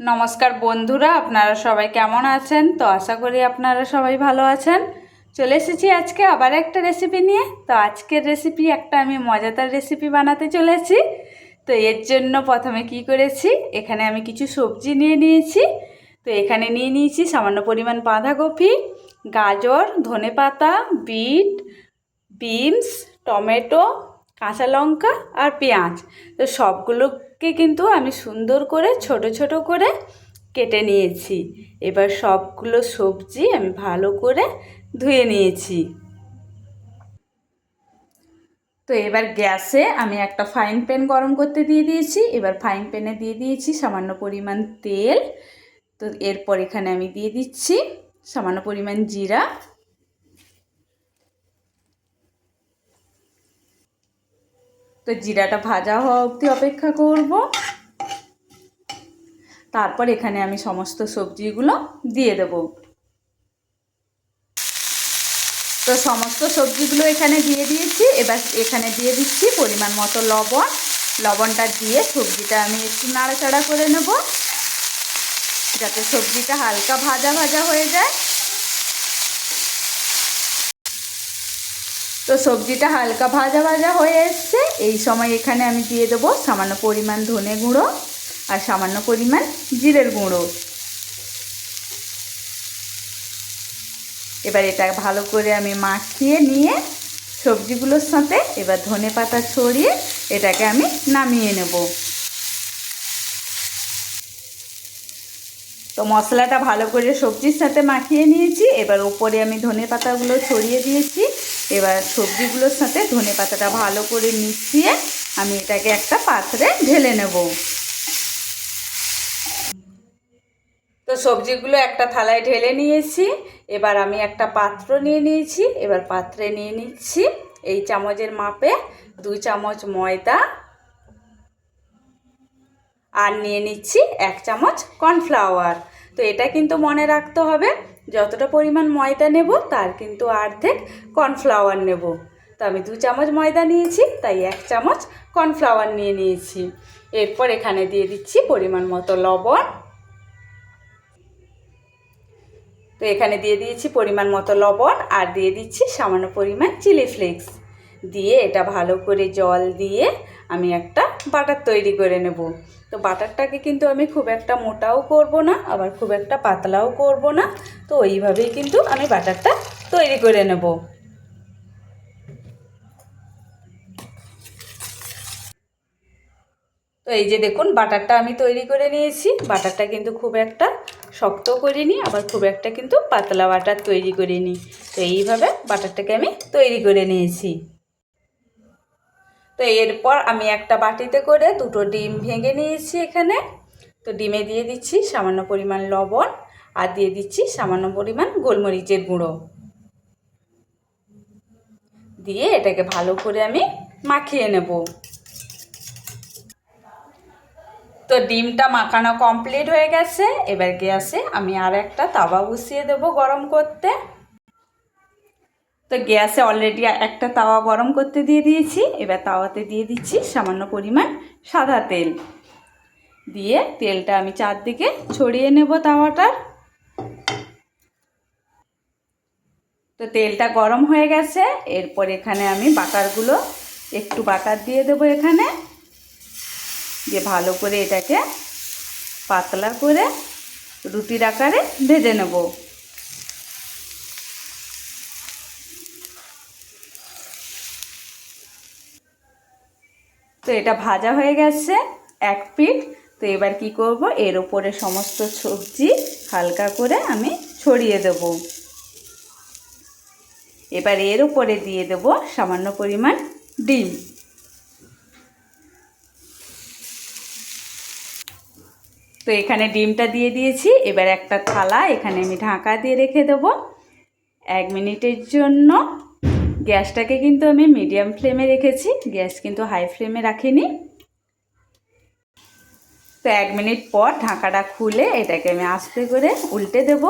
নমস্কার বন্ধুরা, আপনারা সবাই কেমন আছেন? তো আশা করি আপনারা সবাই ভালো আছেন। চলে এসেছি আজকে আবার একটা রেসিপি নিয়ে। তো আজকের রেসিপি একটা আমি মজাদার রেসিপি বানাতে চলেছি। তো এর জন্য প্রথমে কি করেছি, এখানে আমি কিছু সবজি নিয়ে নিয়েছি। তো এখানে নিয়ে নিয়েছি সামান্য পরিমাণ বাঁধাকপি, গাজর ধনেপাতা বিট, বিনস, টমেটো, কাঁচা লঙ্কা আর পেঁয়াজ। তো সবগুলোকে কিন্তু আমি সুন্দর করে, ছোট ছোট করে কেটে নিয়েছি। এবার সবগুলো সবজি আমি ভালো করে ধুয়ে নিয়েছি। তো এবার গ্যাসে আমি একটা ফ্রাইং প্যান গরম করতে দিয়ে দিয়েছি। এবার ফ্রাইং প্যানে দিয়ে দিয়েছি সামান্য পরিমাণ তেল। তো এরপর এখানে আমি দিয়ে দিচ্ছি সামান্য পরিমাণ জিরা। তো জিরাটা ভাজা হওয়া অবধি অপেক্ষা করব। তারপর এখানে আমি সমস্ত সবজিগুলো দিয়ে দেব। তো সমস্ত সবজিগুলো এখানে দিয়ে দিয়েছি। এবার এখানে দিয়ে দিচ্ছি পরিমাণ মতো লবণ। লবণটা দিয়ে সবজিটা আমি একটু নাড়াচাড়া করে নেব। যাতে সবজিটা হালকা ভাজা ভাজা হয়ে যায়। তো সবজিটা হালকা ভাজা ভাজা হয়ে এসছে। এই সময় এখানে আমি দিয়ে দেবো সামান্য পরিমাণ ধনে গুঁড়ো আর সামান্য পরিমাণ জিরের গুঁড়ো। এবার এটা ভালো করে আমি মাখিয়ে নিয়ে সবজিগুলোর সাথে এবার ধনে পাতা ছড়িয়ে এটাকে আমি নামিয়ে নেব। তো মশলাটা ভালো করে সবজির সাথে মাখিয়ে নিয়েছি। এবার ওপরে আমি ধনে পাতাগুলো ছড়িয়ে দিয়েছি। এবার সবজিগুলোর সাথে ধনে পাতাটা ভালো করে মিশিয়ে আমি এটাকে একটা পাত্রে ঢেলে নেব। তো সবজিগুলো একটা থালায় ঢেলে নিয়েছি। এবার আমি একটা পাত্র নিয়ে নিয়েছি। এবার পাত্রে নিয়ে নিচ্ছি এই চামচের মাপে দুই চামচ ময়দা আর নিয়ে নিচ্ছি এক চামচ কর্নফ্লাওয়ার। তো এটা কিন্তু মনে রাখতে হবে যতটা পরিমাণ ময়দা নেব, তার কিন্তু অর্ধেক কর্নফ্লাওয়ার নেব। তো আমি দু চামচ ময়দা নিয়েছি, তাই এক চামচ কর্নফ্লাওয়ার নিয়ে নিয়েছি। এরপর এখানে দিয়ে দিচ্ছি পরিমাণ মতো লবণ। তো এখানে দিয়ে দিয়েছি পরিমাণ মতো লবণ আর দিয়ে দিচ্ছি সামান্য পরিমাণ চিলি ফ্লেক্স। দিয়ে এটা ভালো করে জল দিয়ে আমি একটা বাটার তৈরি করে নেব। তো বাটারটাকে কিন্তু আমি খুব একটা মোটাও করব না, আবার খুব একটা পাতলাও করব না। তো ওইভাবেই কিন্তু আমি বাটারটা তৈরি করে নেব। তো এই যে দেখুন, বাটারটা আমি তৈরি করে নিয়েছি। বাটারটা কিন্তু খুব একটা শক্ত করিনি, আবার খুব একটা কিন্তু পাতলা বাটার তৈরি করিনি। তো এইভাবে বাটারটাকে আমি তৈরি করে নিয়েছি। তো এরপর আমি একটা বাটিতে করে দুটো ডিম ভেঙে নিয়েছি এখানে। তো ডিমে দিয়ে দিচ্ছি সামান্য পরিমাণ লবণ আর দিয়ে দিচ্ছি সামান্য পরিমাণ গোলমরিচের গুঁড়ো। দিয়ে এটাকে ভালো করে আমি মাখিয়ে নেব। তো ডিমটা মাখানো কমপ্লিট হয়ে গেছে। এবার গ্যাসে আমি আর একটা তাওয়া বসিয়ে দেব গরম করতে। তো গ্যাসে অলরেডি একটা তাওয়া গরম করতে দিয়ে দিয়েছি। এবার তাওয়াতে দিয়ে দিচ্ছি সামান্য পরিমাণ সাদা তেল। দিয়ে তেলটা আমি চারদিকে ছড়িয়ে নেব তাওয়াটার। তো তেলটা গরম হয়ে গেছে। এরপর এখানে আমি বাটারগুলো একটু বাটার দিয়ে দেব এখানে। দিয়ে ভালো করে এটাকে পাতলা করে রুটির আকারে ভেজে নেব। তো এটা ভাজা হয়ে গেছে, এক পিঠ। তো এবার কি করব? এর ওপরে সমস্ত সবজি হালকা করে আমি ছড়িয়ে দেব। এবার এর উপরে দিয়ে দেব সামান্য পরিমাণ ডিম। তো এখানে ডিমটা দিয়ে দিয়েছি। এবার একটা থালা এখানে আমি ঢাকা দিয়ে রেখে দেবো। এক মিনিটের জন্য গ্যাসটাকে কিন্তু আমি মিডিয়াম ফ্লেমে রেখেছি। গ্যাস কিন্তু হাই ফ্লেমে রাখিনি। তো এক মিনিট পর ঢাকাটা খুলে এটাকে আমি আস্তে করে উল্টে দেব।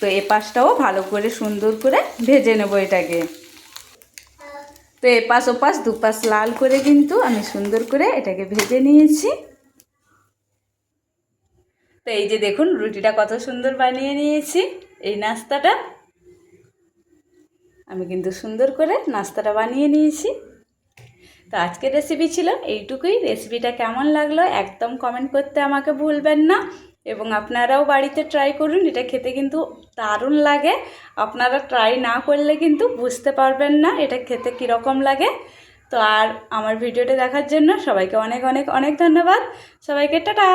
তো এ পাশটাও ভালো করে সুন্দর করে ভেজে নেব এটাকে। তো এপাশ ওপাশ দুপাশ লাল করে কিন্তু আমি সুন্দর করে এটাকে ভেজে নিয়েছি। তো এই যে দেখুন, রুটিটা কত সুন্দর বানিয়ে নিয়েছি। এই নাস্তাটা। আমি কিন্তু সুন্দর করে নাস্তাটা বানিয়ে নিয়েছি। তো আজকের রেসিপি ছিল এইটুকুই। রেসিপিটা কেমন লাগল একদম কমেন্ট করতে আমাকে ভুলবেন না। এবং আপনারাও বাড়িতে ট্রাই করুন, এটা খেতে কিন্তু দারুণ লাগে। আপনারা ট্রাই না করলে কিন্তু বুঝতে পারবেন না এটা খেতে কীরকম লাগে। তো আর আমার ভিডিওটা দেখার জন্য সবাইকে অনেক অনেক অনেক ধন্যবাদ। সবাইকে টাটা!